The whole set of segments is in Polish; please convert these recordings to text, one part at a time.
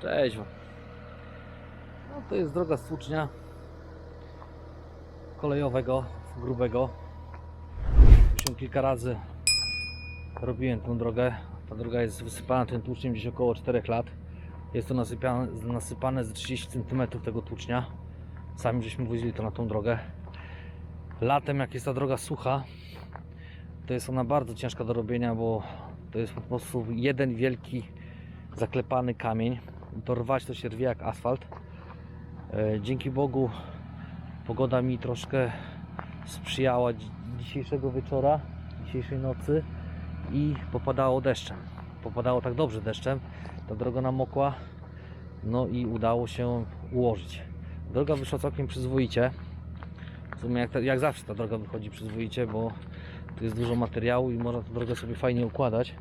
Cześć. No to jest droga z Tłucznia kolejowego, grubego. Już kilka razy robiłem tą drogę. Ta droga jest wysypana tym tłuczniem gdzieś około 4 lat. Jest to nasypiane, nasypane z 30 cm tego tłucznia. Sami żeśmy wozili to na tą drogę. Latem jak jest ta droga sucha, to jest ona bardzo ciężka do robienia, bo to jest po prostu jeden wielki zaklepany kamień. To rwać to się rwie jak asfalt. E, Dzięki Bogu pogoda mi troszkę sprzyjała dzi- dzisiejszego wieczora, dzisiejszej nocy i popadało deszczem. Popadało tak dobrze deszczem, ta droga namokła, no i udało się ułożyć. Droga wyszła całkiem przyzwoicie. W sumie jak, jak zawsze ta droga wychodzi przyzwoicie, bo tu jest dużo materiału i można tę drogę sobie fajnie układać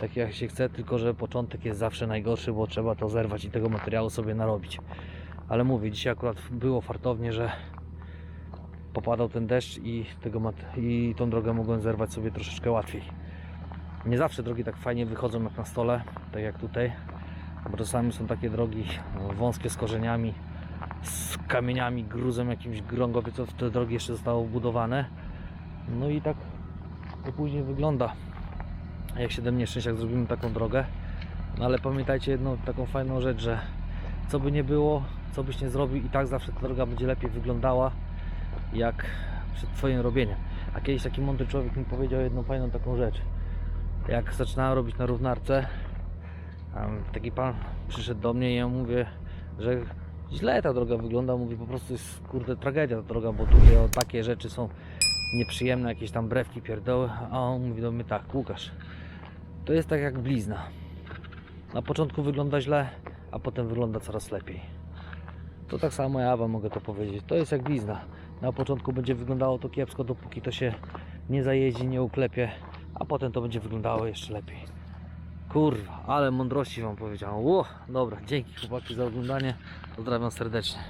tak jak się chce, tylko że początek jest zawsze najgorszy, bo trzeba to zerwać i tego materiału sobie narobić. Ale mówię, dzisiaj akurat było fartownie, że popadał ten deszcz i, tego i tą drogę mogłem zerwać sobie troszeczkę łatwiej. Nie zawsze drogi tak fajnie wychodzą jak na stole, tak jak tutaj, bo czasami są takie drogi no, wąskie z korzeniami, z kamieniami, gruzem jakimś grągowie, co te drogi jeszcze zostało budowane. No i tak to później wygląda jak 7 nieszczęść, jak zrobimy taką drogę. No ale pamiętajcie jedną taką fajną rzecz, że co by nie było, co byś nie zrobił, i tak zawsze ta droga będzie lepiej wyglądała jak przed Twoim robieniem. A kiedyś taki mądry człowiek mi powiedział jedną fajną taką rzecz. Jak zaczynałem robić na równarce, taki pan przyszedł do mnie i ja mówię, że źle ta droga wygląda. Mówi po prostu jest kurde tragedia ta droga, bo tutaj o takie rzeczy są nieprzyjemne, jakieś tam brewki, pierdoły. A on mówi do mnie tak, Łukasz, to jest tak jak blizna. Na początku wygląda źle, a potem wygląda coraz lepiej. To tak samo ja Wam mogę to powiedzieć. To jest jak blizna. Na początku będzie wyglądało to kiepsko, dopóki to się nie zajeździ, nie uklepie, a potem to będzie wyglądało jeszcze lepiej. Kurwa, ale mądrości Wam powiedziałem. Ło, dobra, dzięki chłopaki za oglądanie. Pozdrawiam serdecznie.